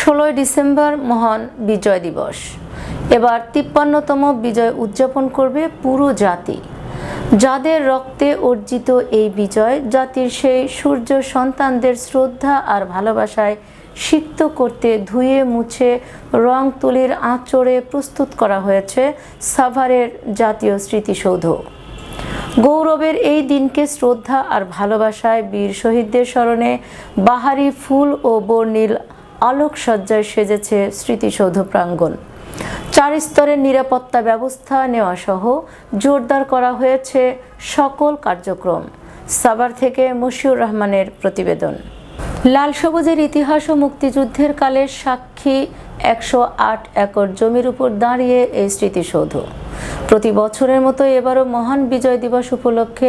ষোলোই ডিসেম্বর মহান বিজয় দিবস। এবার তিপ্পান্নতম বিজয় উদযাপন করবে পুরো জাতি। যাদের রক্তে অর্জিত এই বিজয় জাতির সেই সূর্য সন্তানদের শ্রদ্ধা আর ভালোবাসায় সিক্ত করতে ধুয়ে মুছে রং তুলির আঁচড়ে প্রস্তুত করা হয়েছে সাভারের জাতীয় স্মৃতিসৌধ। গৌরবের এই দিনকে শ্রদ্ধা আর ভালোবাসায় বীর শহীদদের স্মরণে বাহারি ফুল ও বর্ণিল আলোকসজ্জায় সেজেছে স্মৃতিসৌধ প্রাঙ্গণ। চার স্তরের নিরাপত্তা ব্যবস্থা নেওয়া সহ জোরদার করা হয়েছে সকল কার্যক্রম। সাভার থেকে মশিউর রহমানের প্রতিবেদন। লাল সবুজের ইতিহাস ও মুক্তিযুদ্ধের কালের সাক্ষী একশো আট একর জমির উপর দাঁড়িয়ে এই স্মৃতিসৌধ। প্রতি বছরের মতো এবারও মহান বিজয় দিবস উপলক্ষে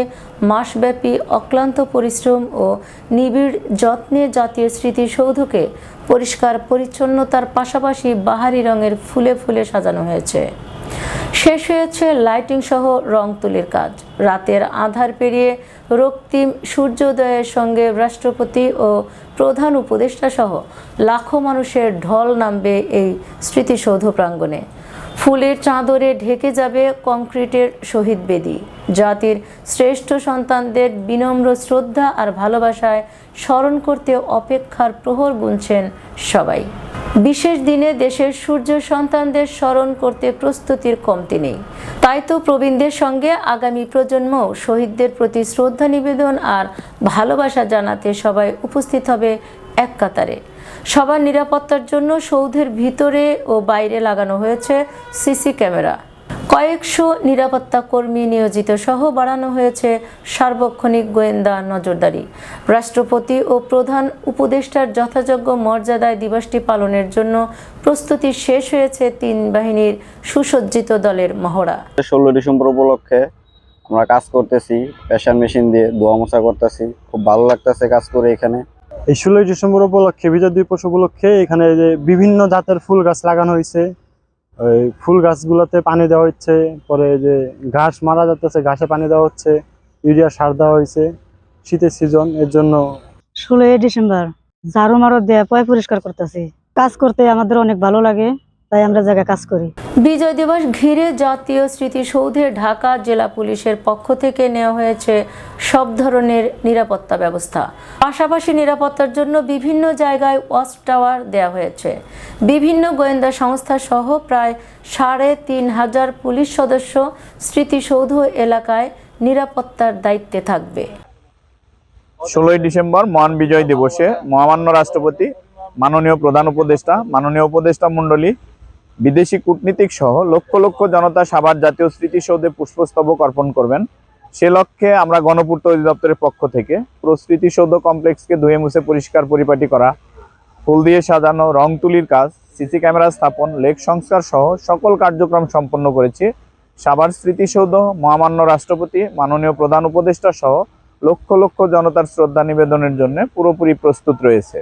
মাসব্যাপী অক্লান্ত পরিশ্রম ও নিবিড় যত্নে জাতীয় স্মৃতিসৌধকে পরিষ্কার পরিচ্ছন্নতার পাশাপাশি বাহারি রঙের ফুলে ফুলে সাজানো হয়েছে। শেষ হয়েছে লাইটিং সহ রং তুলির কাজ। রাতের আধার পেরিয়ে রক্তিম সূর্যোদয়ের সঙ্গে রাষ্ট্রপতি ও প্রধান উপদেষ্টা সহ লাখো মানুষের ঢল নামবে এই স্মৃতিসৌধ প্রাঙ্গণে। ফুলের চাদরে ঢেকে যাবে কংক্রিটের শহীদ বেদি। জাতির শ্রেষ্ঠ সন্তানদের বিনম্র শ্রদ্ধা আর ভালোবাসায় স্মরণ করতে অপেক্ষার প্রহর গুনছেন সবাই। বিশেষ দিনে দেশের সূর্য সন্তানদের স্মরণ করতে প্রস্তুতির কমতি নেই। তাই তো প্রবীণদের সঙ্গে আগামী প্রজন্ম শহীদদের প্রতি শ্রদ্ধা নিবেদন আর ভালোবাসা জানাতে সবাই উপস্থিত হবে এক কাতারে। সবার নিরাপত্তার জন্য সৌধের ভিতরে ও বাইরে লাগানো হয়েছে সিসি ক্যামেরা। কয়েকশো নিরাপত্তা কর্মী নিয়োজিত সহ বাড়ানো হয়েছে সার্বক্ষণিক গোয়েন্দা নজরদারি। রাষ্ট্রপতি ও প্রধান উপদেষ্টার যথাযোগ্য মর্যাদায় দিবসটি পালনের জন্য প্রস্তুতি শেষ হয়েছে তিন বাহিনীর সুসজ্জিত দলের মহড়া। ষোলো ডিসেম্বর উপলক্ষে আমরা কাজ করতেছি প্রেশার মেশিন দিয়ে ধোয়া মোছা করতেছি খুব ভালো লাগতেছে কাজ করে এখানে। এই ষোলোই ডিসেম্বর উপলক্ষে বিজয় দিবস উপলক্ষে এখানে যে বিভিন্ন জাতের ফুল গাছ লাগানো হয়েছে। ওই ফুল গাছগুলোতে পানি দেওয়া হচ্ছে, পরে যে ঘাস মারা যাচ্ছে, ঘাসে পানি দেওয়া হচ্ছে, ইউরিয়া সার দেওয়া হয়েছে, শীতের সিজন এর জন্য ষোলোই ডিসেম্বর, ঝাড়ু মারো দেয়া পয় পরিষ্কার করতেছি। কাজ করতে আমাদের অনেক ভালো লাগে, তাই আমরা জায়গায় কাজ করি। বিজয় দিবস ঘিরে জাতীয় স্মৃতিসৌধে ঢাকা জেলা পুলিশের পক্ষ থেকে নেওয়া হয়েছে সব ধরনের নিরাপত্তা ব্যবস্থা। পাশাপাশি নিরাপত্তার জন্য বিভিন্ন জায়গায় ওয়াচ টাওয়ার দেওয়া হয়েছে। বিভিন্ন গোয়েন্দা সংস্থা সহ প্রায় সাড়ে তিন হাজার পুলিশ সদস্য স্মৃতিসৌধ এলাকায় নিরাপত্তার দায়িত্বে থাকবে। ষোলোই ডিসেম্বর মহান বিজয় দিবসে মহামান্য রাষ্ট্রপতি, মাননীয় প্রধান উপদেষ্টা, মাননীয় উপদেষ্টা মণ্ডলী বিদেশি কূটনীতিক সহ লক্ষ লক্ষ জনতা সাভার জাতীয় স্মৃতিসৌধে পুষ্পস্তবক অর্পণ করবেন। সে লক্ষ্যে আমরা গণপূর্ত অধিদপ্তরের পক্ষ থেকে পুরো স্মৃতিসৌধ কমপ্লেক্সকে ধুয়ে মুছে পরিষ্কার পরিপাটি করা, ফুল দিয়ে সাজানো, রং তুলির কাজ, সিসি ক্যামেরা স্থাপন, লেক সংস্কার সহ সকল কার্যক্রম সম্পন্ন করেছি সাভার স্মৃতিসৌধ মহামান্য রাষ্ট্রপতি, মাননীয় প্রধান উপদেষ্টা সহ লক্ষ লক্ষ জনতার শ্রদ্ধা নিবেদনের জন্য পুরোপুরি প্রস্তুত রয়েছে।